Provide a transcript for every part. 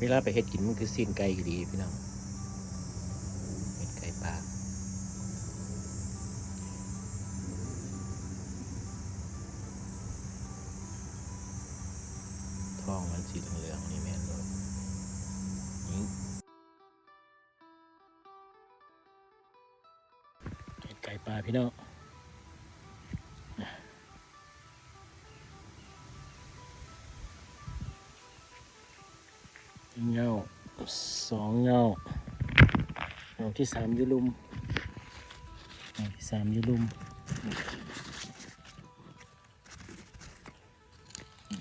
เวลาไปเฮ็ดกินมันคือซีนไก่ดีพี่น้องเฮ็ดไก่ปลาทองมันสีเหลืองนี่แม่นเลยเฮ็ดไก่ปลาพี่น้อง สองเงาเงาที่สามยูลุมเงาที่สามยูลุม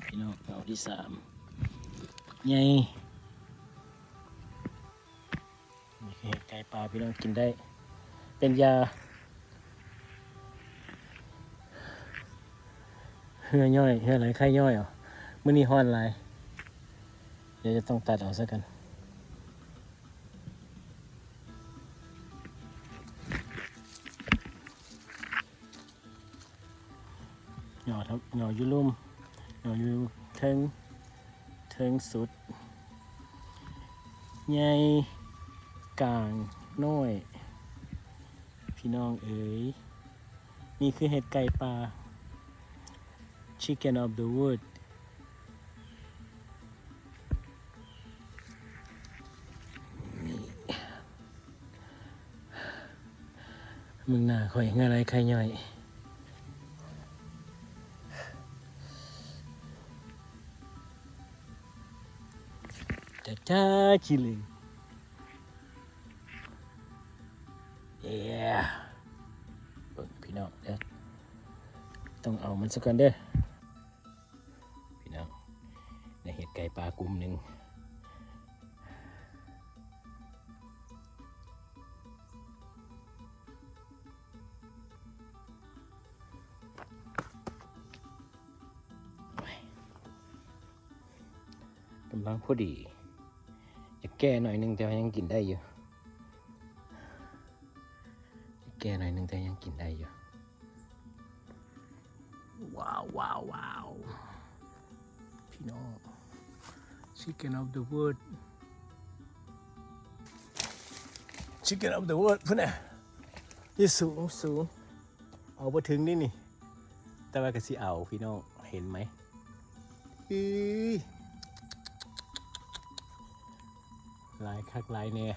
พี่น้องเงาที่สามใหญ่นี่คือเห็ดไก่ปลาพี่น้องกินได้ เป็นยาเหือย่อยเหือไหลไข้ย่อยเหรอมื้อนี้ฮ้อนหลายเดี๋ยวจะต้องตัดเอาซะกัน หยอดครับหยอดอยูลุ่มหยอดอยู่เทิงเทิงสุดใหญ่กลางน้อย พี่น้องเอ๋ยนี่คือเห็ดไก่ปลา Chicken of the Wood มึงหน้าคอยงอะไรใครย่อย จ้าจิลิงเย้เบิ่งพี่น้องเด้อต้องเอามันสักก่อนเด้อพี่น้องในเห็ดไก่ปลากลุ่มหนึ่งกำลังพอดี จะแก้หน่อยหนึงแต่ยังกินได้อยู่จะแก้หน่อยหนึงแต่ยังกินได้อยู่ ว้าวว้าวว้าวพี่น้อง Chicken of the wood Chicken of the wood พุ่นน่ะนี่สูงสูงเอาไปถึงนี่นี่ แต่ว่าก็สิเอาพี่น้องเห็นไหมอี ลายคักลายเนี่ย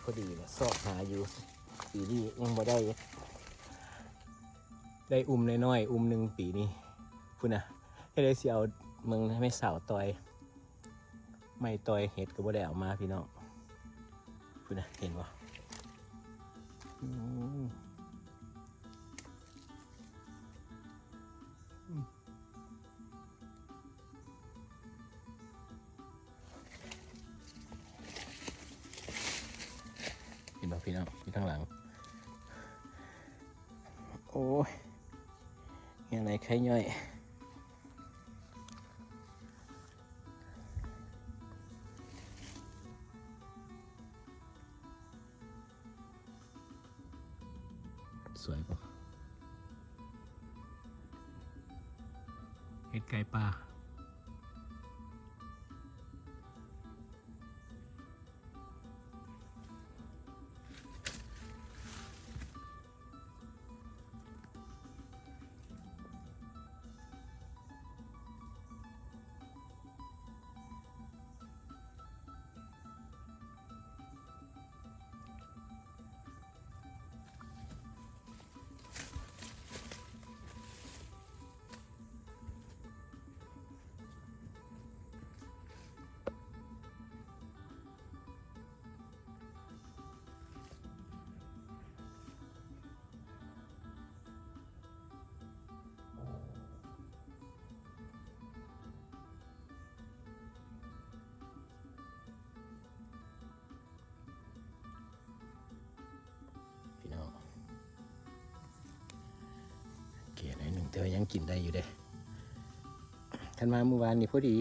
พอดีนะซอกหาอยู่ปีนี้ยังบ่ได้ ได้อุ้มน้อยๆอุ้มหนึ่งปีนี้พุ่นนะให้ได้เสียเอาเมืองไม่สาวตอย ไม่ตอยเห็ดก็บ่ได้เอามาพี่น้องพุ่นนะเห็นป องอยู่ข้างหลัง โอ้ยยังไงใครย่อยสวยปะเห็ดไก่ปลา แต่ว่ายังกินได้อยู่เด้ทันมาเมื่อวานนี่พอดี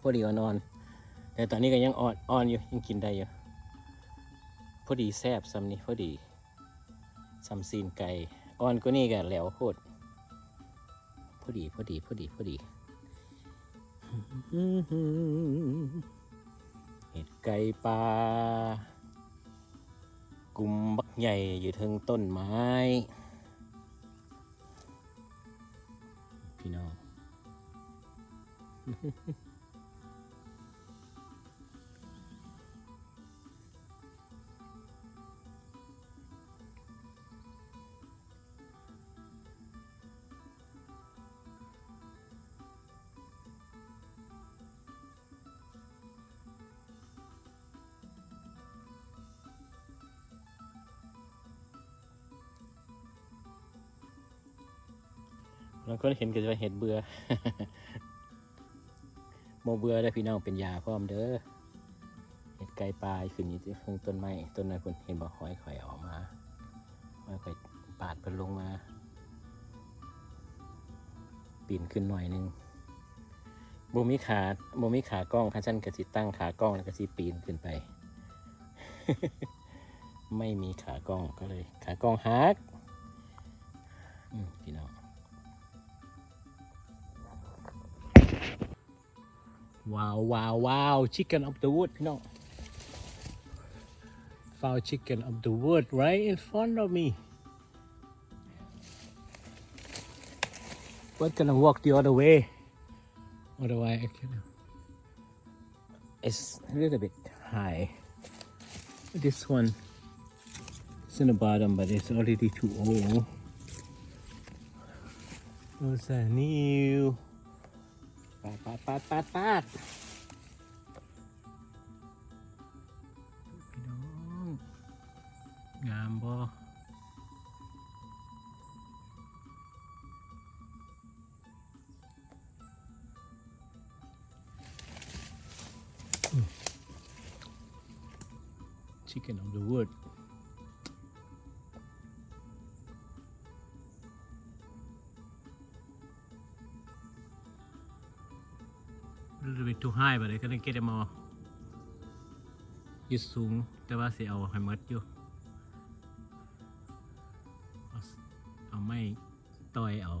พอดีอ่อนๆแต่ตอนนี้ก็ยังอ่อนอ่อนอยู่ยังกินได้อยู่พอดีแซบซ้ำนี่พอดีซ้ำซีนไก่อ่อนก็นี่ก็แหล้วโคตรพอดีพอดีพอดีพอดีเห็ดไก่ปลากลุ่มบักใหญ่อยู่เทิงต้นไม้ แล้วก็เห็นก็จะเห็ดเบื่อ โมเบื่อได้พี่น้องเป็นยาพร้อมเด้อเห็ดไก่ปลายขึ้นอยู่ที่เพิ่งต้นไม้ต้นนั้นคุณเห็นบอกหอยข่อยออกมาหอยข่อยปาดเพิ่นลงมาปีนขึ้นหน่อยหนึงบ่มีขาบ่มีขากล้องคันฉันกะสิตั้งขากล้องแล้วก็สิปีนขึ้นไป ไม่มีขากล้องก็เลย ขากล้องหักพี่น้อง Wow, wow, wow, chicken of the wood, no. Found chicken of the wood right in front of me. What gonna walk the other way. Otherwise, I can... it's a little bit high. This one is in the bottom, but it's already too old. What's that new? าดปาดปาดปาดปาดพี่น้องงามบ่อืม chicken of the wood a little bit too high but I couldn't get them all ยืดสูง แต่ว่าสิเอาให้หมดอยู่ เอาไม่ต่อยเอา